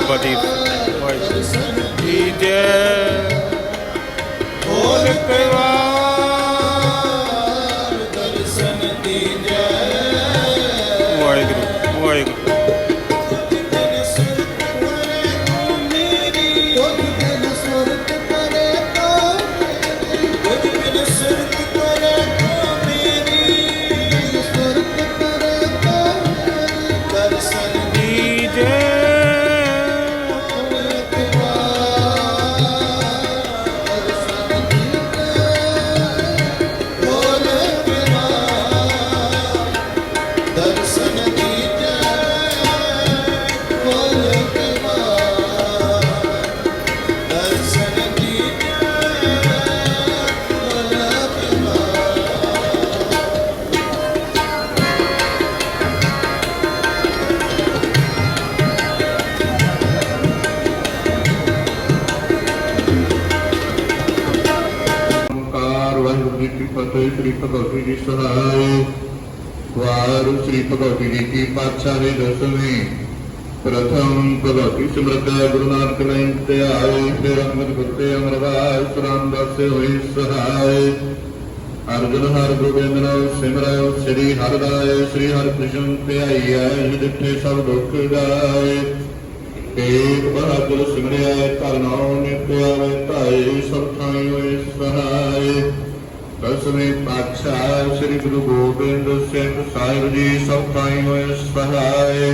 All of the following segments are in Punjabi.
ਬਾਬਾ ਦੀਪ ਸਿੰਘ। ਵਾਹਿਗੁਰੂ ਜੀ? ਜੈ ਬੋਲ ਕਵਾਰ ਜੀ ਸ੍ਰੀ ਭਗਵਤੀ ਜੀ ਸਹਾਇ ਵਾਹਿਗੁਰੂ ਸ੍ਰੀ ਭਗਵਤੀ ਜੀ ਕੀ ਪਾਤਸ਼ਾਹੀ ਦਸਵੀਂ ਪ੍ਰਥਮ ਭਗਵਤੀ ਸਿਮਰਤ ਗੁਰੂ ਨਾਨਕ ਨੇ ਤੇ ਆਏ ਫਿਰ ਅੰਮ੍ਰਿਤ ਗੁਰਤੇ ਅਮਰਵਾਸ ਰਾਮਦਾਸ ਹੋਈ ਸਹਾਇ ਅਰਜਨ ਹਰ ਗੋਬਿੰਦ ਨਾਮ ਸਿਮਰੋ, ਸ੍ਰੀ ਹਰਿ ਰਾਏ, ਸ੍ਰੀ ਹਰਿ ਕ੍ਰਿਸ਼ਨ ਧਿਆਈ ਆਏ ਜਿੱਥੇ ਸਭ ਦੁੱਖ ਗਾਏ। ਏਕ ਬਹਾਦਰ ਸਿਮਰਿਆ ਧਰਨਾਉ ਨਿਤ ਆਵੇ ਧਾਏ ਸਭ ਥਾਈ ਹੋਏ ਸਹਾਈ। ਦਸਵੇਂ ਪਾਤਸ਼ਾਹ ਸ੍ਰੀ ਗੁਰੂ ਗੋਬਿੰਦ ਸਿੰਘ ਸਾਹਿਬ ਜੀ ਸਭ ਥਾਈ ਹੋਏ ਸਹਾਈ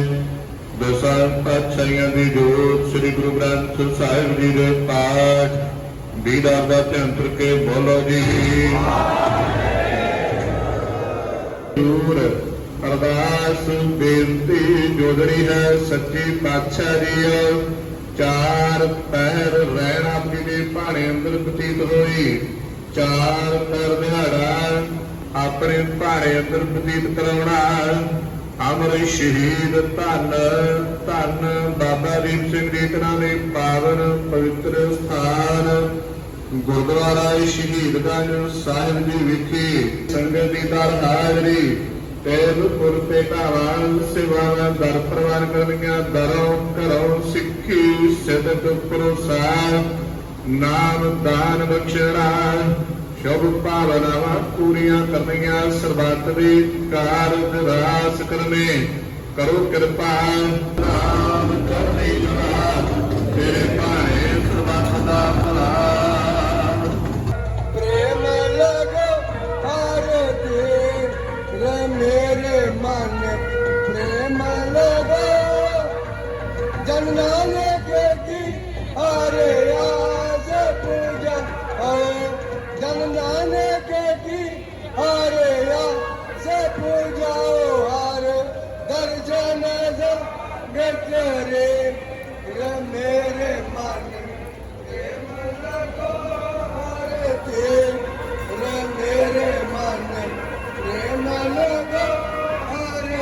ਦਸਾਂ ਪਾਤਸ਼ਾਹੀਆਂ ਦੀ ਜੋਤ ਸ੍ਰੀ ਗੁਰੂ ਗ੍ਰੰਥ ਸਾਹਿਬ ਜੀ ਦੇ ਪਾਠ। ਬੀੜਾ ਦਾ ਧਿਆਨ ਕਰਕੇ ਬੋਲੋ ਜੀ। ਦੂਰ ਅਰਦਾਸ ਬੇਨਤੀ ਜੋਦੜੀ ਹੈ ਸੱਚੀ ਪਾਤਸ਼ਾਹ ਜੀ ਚਾਰ ਪੈਰ ਰਹਿਣ ਆਪਣੀ ਦੇ ਭਾਣੇ ਅੰਦਰ ਬਤੀਤ ਹੋਈ। ਚਾਰ ਪਹਿਰ ਦਿਹਾੜਾ, ਆਪਣੇ ਭਾਣੇ ਅੰਦਰ ਬਤੀਤ ਕਰਾਉਣਾ। ਅਮਰ ਸ਼ਹੀਦ ਧੰਨ ਧੰਨ ਬਾਬਾ ਦੀਪ ਸਿੰਘ ਜੀ ਦੇ ਪਾਵਨ ਪਵਿੱਤਰ ਸਥਾਨ। ਗੁਰਦੁਆਰਾ ਸ਼ਹੀਦਗੰਜ ਸਾਹਿਬ ਜੀ ਵਿਖੇ ਸੰਗਤ ਦੀ ਦਰ ਹਾਜ਼ਰੀ ਤੇਲ ਤੇ ਢਾਵਾਂ ਸੇਵਾਵਾਂ ਦਰ ਪ੍ਰਵਾਨ ਕਰਨੀਆਂ ਦਰੋਂ ਘਰੋਂ ਸਿੱਖੀ ਸਿਦਕ ਪ੍ਰਸਾਦ ਨਾਮ ਦਾਨ ਬਖਸ਼ਰਾ ਸ਼ੁਭ ਭਾਵਨਾਵਾਂ ਪੂਰੀਆਂ ਕਰਨੀਆਂ, ਸਰਬੱਤ ਦੇ ਕਾਰਜ ਰਾਸ ਕਰਨੇ। ਕਰੋ ਕਿਰਪਾ। ਨਾਮ ਕਰਨੇ ਜੁਰਾ ਤੇਰੇ ਭਾਏ ਸਰਬੱਤ ਦਾ ਭਲਾ। ਮੇਰੇ ਮਨ। ਪ੍ਰੇਮ ਲਗੋ ਜਨਨਾ ਨੇ बेटे रे रे मेरे मन प्रेम लगो हरे देव रे मेरे मन प्रेम लगो हरे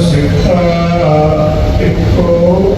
ਸਿੱਖਾ। ਇੱਕੋ